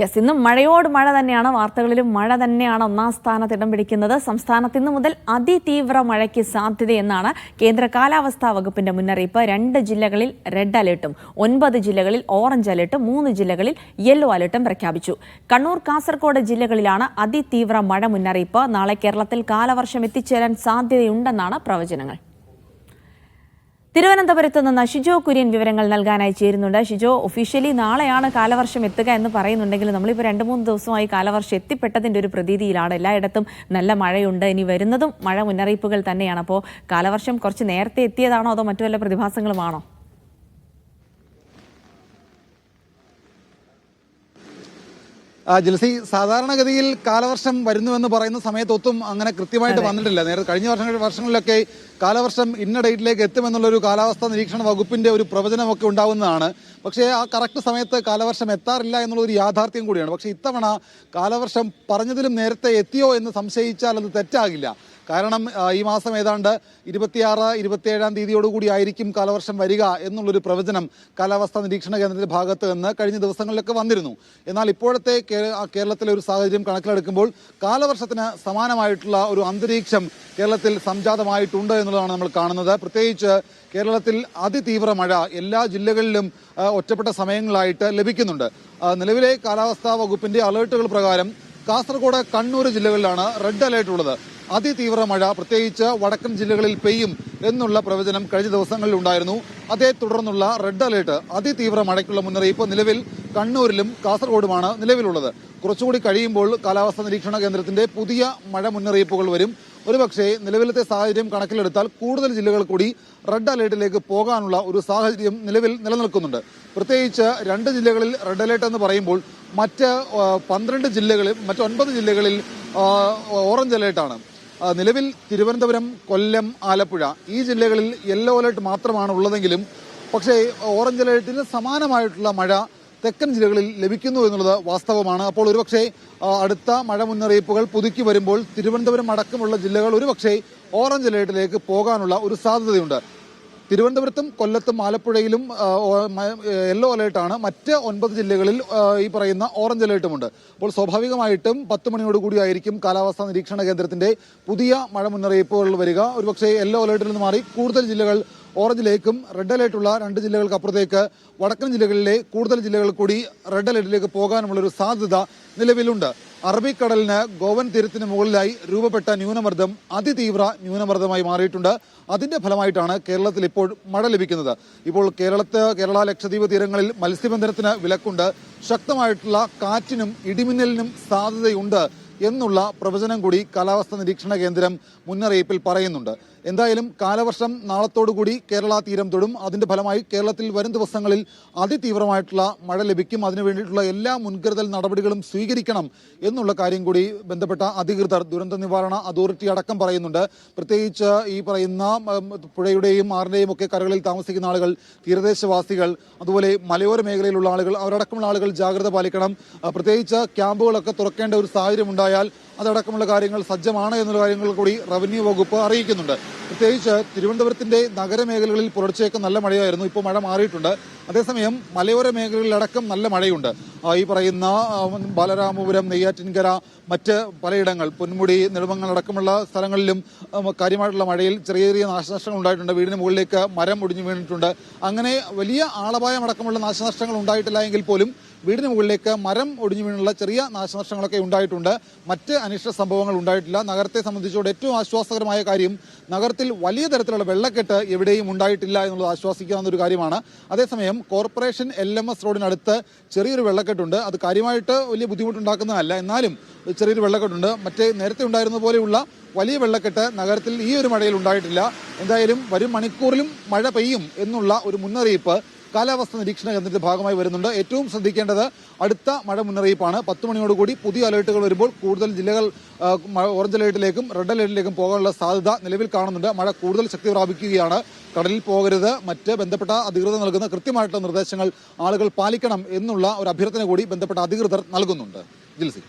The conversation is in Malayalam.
യെസ് ഇന്ന് മഴയോട് മഴ തന്നെയാണ് വാർത്തകളിലും മഴ തന്നെയാണ് ഒന്നാം സ്ഥാനത്ത് ഇടം പിടിക്കുന്നത്. സംസ്ഥാനത്ത് ഇന്ന് മുതൽ അതിതീവ്ര മഴയ്ക്ക് സാധ്യതയെന്നാണ് കേന്ദ്ര കാലാവസ്ഥാ വകുപ്പിന്റെ മുന്നറിയിപ്പ്. രണ്ട് ജില്ലകളിൽ റെഡ് അലേർട്ടും ഒൻപത് ജില്ലകളിൽ ഓറഞ്ച് അലേർട്ടും മൂന്ന് ജില്ലകളിൽ യെല്ലോ അലേർട്ടും പ്രഖ്യാപിച്ചു. കണ്ണൂർ കാസർഗോഡ് ജില്ലകളിലാണ് അതിതീവ്ര മഴ മുന്നറിയിപ്പ്. നാളെ കേരളത്തിൽ കാലവർഷം എത്തിച്ചേരാൻ സാധ്യതയുണ്ടെന്നാണ് പ്രവചനങ്ങൾ. തിരുവനന്തപുരത്ത് നിന്ന് ഷിജോ കുര്യൻ വിവരങ്ങൾ നൽകാനായി ചേരുന്നുണ്ട്. ഷിജോ ഒഫീഷ്യലി നാളെയാണ് കാലവർഷം എത്തുക എന്ന് പറയുന്നുണ്ടെങ്കിൽ നമ്മളിപ്പോൾ രണ്ട് മൂന്ന് ദിവസമായി കാലവർഷം എത്തിപ്പെട്ടതിന്റെ ഒരു പ്രതീതിയിലാണ്. എല്ലായിടത്തും നല്ല മഴയുണ്ട്. ഇനി വരുന്നതും മഴ മുന്നറിയിപ്പുകൾ തന്നെയാണ്. അപ്പോൾ കാലവർഷം കുറച്ച് നേരത്തെ എത്തിയതാണോ അതോ മറ്റു വല്ല പ്രതിഭാസങ്ങളുമാണോ? ജിൽസി സാധാരണഗതിയിൽ കാലവർഷം വരുന്നുവെന്ന് പറയുന്ന സമയത്തൊത്തും അങ്ങനെ കൃത്യമായിട്ട് വന്നിട്ടില്ല. നേരെ കഴിഞ്ഞ വർഷങ്ങൾ വർഷങ്ങളിലൊക്കെ കാലവർഷം ഇന്ന ഡേറ്റിലേക്ക് എത്തുമെന്നുള്ള ഒരു കാലാവസ്ഥാ നിരീക്ഷണ വകുപ്പിന്റെ ഒരു പ്രവചനമൊക്കെ ഉണ്ടാവുന്നതാണ്. പക്ഷേ ആ കറക്റ്റ് സമയത്ത് കാലവർഷം എത്താറില്ല എന്നുള്ള ഒരു യാഥാർത്ഥ്യം കൂടിയാണ്. പക്ഷേ ഇത്തവണ കാലവർഷം പറഞ്ഞതിലും നേരത്തെ എത്തിയോ എന്ന് സംശയിച്ചാൽ അത് തെറ്റാകില്ല. കാരണം ഈ മാസം ഏതാണ്ട് ഇരുപത്തിയാറ് ഇരുപത്തിയേഴാം തീയതിയോടുകൂടി ആയിരിക്കും കാലവർഷം വരിക എന്നുള്ളൊരു പ്രവചനം കാലാവസ്ഥാ നിരീക്ഷണ കേന്ദ്രത്തിന്റെ ഭാഗത്ത് നിന്ന് കഴിഞ്ഞ ദിവസങ്ങളിലൊക്കെ വന്നിരുന്നു. എന്നാൽ ഇപ്പോഴത്തെ കേരളത്തിലെ ഒരു സാഹചര്യം കണക്കിലെടുക്കുമ്പോൾ കാലവർഷത്തിന് സമാനമായിട്ടുള്ള ഒരു അന്തരീക്ഷം കേരളത്തിൽ സംജാതമായിട്ടുണ്ട് എന്നുള്ളതാണ് നമ്മൾ കാണുന്നത്. പ്രത്യേകിച്ച് കേരളത്തിൽ അതിതീവ്ര മഴ എല്ലാ ജില്ലകളിലും ഒറ്റപ്പെട്ട സമയങ്ങളായിട്ട് ലഭിക്കുന്നുണ്ട്. നിലവിലെ കാലാവസ്ഥാ വകുപ്പിന്റെ അലേർട്ടുകൾ പ്രകാരം കാസർഗോഡ് കണ്ണൂർ ജില്ലകളിലാണ് റെഡ് അലേർട്ട് ഉള്ളത് അതിതീവ്ര മഴ പ്രത്യേകിച്ച് വടക്കൻ ജില്ലകളിൽ പെയ്യും എന്നുള്ള പ്രവചനം കഴിഞ്ഞ ദിവസങ്ങളിൽ ഉണ്ടായിരുന്നു. അതേ തുടർന്നുള്ള റെഡ് അലേർട്ട് അതിതീവ്ര മഴയ്ക്കുള്ള മുന്നറിയിപ്പ് നിലവിൽ കണ്ണൂരിലും കാസർഗോഡുമാണ് നിലവിലുള്ളത്. കുറച്ചുകൂടി കഴിയുമ്പോൾ കാലാവസ്ഥാ നിരീക്ഷണ കേന്ദ്രത്തിന്റെ പുതിയ മഴ മുന്നറിയിപ്പുകൾ വരും. ഒരുപക്ഷേ നിലവിലത്തെ സാഹചര്യം കണക്കിലെടുത്താൽ കൂടുതൽ ജില്ലകൾ കൂടി റെഡ് അലേർട്ടിലേക്ക് പോകാനുള്ള ഒരു സാഹചര്യം നിലവിൽ നിലനിൽക്കുന്നുണ്ട്. പ്രത്യേകിച്ച് രണ്ട് ജില്ലകളിൽ റെഡ് അലേർട്ട് എന്ന് പറയുമ്പോൾ മറ്റ് പന്ത്രണ്ട് ജില്ലകളിൽ മറ്റ് ഒൻപത് ജില്ലകളിൽ ഓറഞ്ച് അലേർട്ടാണ്. നിലവിൽ തിരുവനന്തപുരം കൊല്ലം ആലപ്പുഴ ഈ ജില്ലകളിൽ യെല്ലോ അലേർട്ട് മാത്രമാണ് ഉള്ളതെങ്കിലും പക്ഷേ ഓറഞ്ച് അലേർട്ടിന് സമാനമായിട്ടുള്ള മഴ തെക്കൻ ജില്ലകളിൽ ലഭിക്കുന്നു എന്നുള്ളത് വാസ്തവമാണ്. അപ്പോൾ ഒരുപക്ഷെ അടുത്ത മഴ മുന്നറിയിപ്പുകൾ പുതുക്കി വരുമ്പോൾ തിരുവനന്തപുരം അടക്കമുള്ള ജില്ലകൾ ഒരുപക്ഷെ ഓറഞ്ച് അലേർട്ടിലേക്ക് പോകാനുള്ള ഒരു സാധ്യതയുണ്ട്. തിരുവനന്തപുരത്തും കൊല്ലത്തും ആലപ്പുഴയിലും യെല്ലോ അലേർട്ടാണ്. മറ്റ് ഒൻപത് ജില്ലകളിൽ ഈ പറയുന്ന ഓറഞ്ച് അലേർട്ടുമുണ്ട്. അപ്പോൾ സ്വാഭാവികമായിട്ടും പത്ത് മണിയോട് കൂടിയായിരിക്കും കാലാവസ്ഥാ നിരീക്ഷണ കേന്ദ്രത്തിന്റെ പുതിയ മഴ മുന്നറിയിപ്പുകൾ വരിക. ഒരുപക്ഷെ യെല്ലോ അലേർട്ടിൽ നിന്ന് മാറി കൂടുതൽ ജില്ലകൾ ഓറഞ്ചിലേക്കും റെഡ് അലേർട്ടുള്ള രണ്ട് ജില്ലകൾക്ക് അപ്പുറത്തേക്ക് വടക്കൻ ജില്ലകളിലെ കൂടുതൽ ജില്ലകൾ കൂടി റെഡ് അലേർട്ടിലേക്ക് പോകാനുമുള്ള ഒരു സാധ്യത നിലവിലുണ്ട്. അറബിക്കടലിന് ഗോവൻ തീരത്തിന് മുകളിലായി രൂപപ്പെട്ട ന്യൂനമർദ്ദം അതിതീവ്ര ന്യൂനമർദ്ദമായി മാറിയിട്ടുണ്ട്. അതിന്റെ ഫലമായിട്ടാണ് കേരളത്തിൽ ഇപ്പോൾ മഴ ലഭിക്കുന്നത്. ഇപ്പോൾ കേരളത്തെ കേരള ലക്ഷദ്വീപ് തീരങ്ങളിൽ മത്സ്യബന്ധനത്തിന് വിലക്കുണ്ട്. ശക്തമായിട്ടുള്ള കാറ്റിനും ഇടിമിന്നലിനും സാധ്യതയുണ്ട്. എന്നുള്ള പ്രവചനം കൂടി കാലാവസ്ഥ നിരീക്ഷണ കേന്ദ്രം മുന്നറിയിപ്പിൽ പറയുന്നുണ്ട്. എന്തായാലും കാലവർഷം നാളത്തോടുകൂടി കേരള തീരം തൊടും. അതിന്റെ ഫലമായി കേരളത്തിൽ വരും ദിവസങ്ങളിൽ അതിതീവ്രമായിട്ടുള്ള മഴ ലഭിക്കും. അതിനു വേണ്ടിയിട്ടുള്ള എല്ലാ മുൻകരുതൽ നടപടികളും സ്വീകരിക്കണം എന്നുള്ള കാര്യം കൂടി ബന്ധപ്പെട്ട അധികൃതർ ദുരന്ത നിവാരണ അതോറിറ്റി അടക്കം പറയുന്നുണ്ട്. പ്രത്യേകിച്ച് ഈ പറയുന്ന പുഴയുടെയും ആറിന്റെയും ഒക്കെ കരകളിൽ താമസിക്കുന്ന ആളുകൾ തീരദേശവാസികൾ അതുപോലെ മലയോര മേഖലയിലുള്ള ആളുകൾ അവരടക്കമുള്ള ആളുകൾ ജാഗ്രത പാലിക്കണം. പ്രത്യേകിച്ച് ക്യാമ്പുകളൊക്കെ തുറക്കേണ്ട ഒരു സാഹചര്യം ഉണ്ടായാൽ അതടക്കമുള്ള കാര്യങ്ങൾ സജ്ജമാണ് എന്നുള്ള കാര്യങ്ങൾ കൂടി റവന്യൂ വകുപ്പ് അറിയിക്കുന്നുണ്ട്. പ്രത്യേകിച്ച് തിരുവനന്തപുരത്തിന്റെ നഗരമേഖലകളിൽ പുലർച്ചെയൊക്കെ നല്ല മഴയായിരുന്നു. ഇപ്പോൾ മഴ മാറിയിട്ടുണ്ട്. അതേസമയം മലയോര മേഖലകളിലടക്കം നല്ല മഴയുണ്ട്. ഈ പറയുന്ന ബാലരാമപുരം നെയ്യാറ്റിൻകര മറ്റ് പലയിടങ്ങൾ പൊന്മുടി നെടുമങ്ങൾ അടക്കമുള്ള സ്ഥലങ്ങളിലും കാര്യമായിട്ടുള്ള മഴയിൽ ചെറിയ ചെറിയ നാശനഷ്ടങ്ങൾ ഉണ്ടായിട്ടുണ്ട്. വീടിന് മുകളിലേക്ക് മരം ഒടിഞ്ഞു വീണിട്ടുണ്ട്. അങ്ങനെ വലിയ ആളപായം അടക്കമുള്ള നാശനഷ്ടങ്ങൾ ഉണ്ടായിട്ടില്ല എങ്കിൽ പോലും വീടിന് മുകളിലേക്ക് മരം ഒടിഞ്ഞു വീണുള്ള ചെറിയ നാശനഷ്ടങ്ങളൊക്കെ ഉണ്ടായിട്ടുണ്ട്. മറ്റ് അനിഷ്ട സംഭവങ്ങൾ ഉണ്ടായിട്ടില്ല. നഗരത്തെ സംബന്ധിച്ചുകൊണ്ട് ഏറ്റവും ആശ്വാസകരമായ കാര്യം നഗരത്തിൽ വലിയ തരത്തിലുള്ള വെള്ളക്കെട്ട് എവിടെയും ഉണ്ടായിട്ടില്ല എന്നുള്ളത് ആശ്വാസിക്കാവുന്ന ഒരു കാര്യമാണ്. അതേസമയം കോർപ്പറേഷൻ എൽ എം എസ് റോഡിനടുത്ത് ചെറിയൊരു വെള്ളക്കെട്ടുണ്ട്. അത് കാര്യമായിട്ട് വലിയ ബുദ്ധിമുട്ടുണ്ടാക്കുന്നതല്ല. എന്നാലും ചെറിയൊരു വെള്ളക്കെട്ടുണ്ട്. മറ്റേ നേരത്തെ ഉണ്ടായിരുന്ന പോലെയുള്ള വലിയ വെള്ളക്കെട്ട് നഗരത്തിൽ ഈ ഒരു മഴയിൽ ഉണ്ടായിട്ടില്ല. എന്തായാലും വരും മണിക്കൂറിലും മഴ പെയ്യും എന്നുള്ള ഒരു മുന്നറിയിപ്പ് കാലാവസ്ഥ നിരീക്ഷണ കേന്ദ്രത്തിന്റെ ഭാഗമായി വരുന്നുണ്ട്. ഏറ്റവും ശ്രദ്ധിക്കേണ്ടത് അടുത്ത മഴ മുന്നറിയിപ്പാണ്. പത്ത് മണിയോടുകൂടി പുതിയ അലേർട്ടുകൾ വരുമ്പോൾ കൂടുതൽ ജില്ലകൾ ഓറഞ്ച് അലേർട്ടിലേക്കും റെഡ് അലേർട്ടിലേക്കും പോകാനുള്ള സാധ്യത നിലവിൽ കാണുന്നുണ്ട്. മഴ കൂടുതൽ ശക്തി പ്രാപിക്കുകയാണ്. കടലിൽ പോകരുത്. മറ്റ് ബന്ധപ്പെട്ട അധികൃതർ നൽകുന്ന കൃത്യമായിട്ടുള്ള നിർദ്ദേശങ്ങൾ ആളുകൾ പാലിക്കണം എന്നുള്ള ഒരു അഭ്യർത്ഥന കൂടി ബന്ധപ്പെട്ട അധികൃതർ നൽകുന്നുണ്ട്. ജിൽസി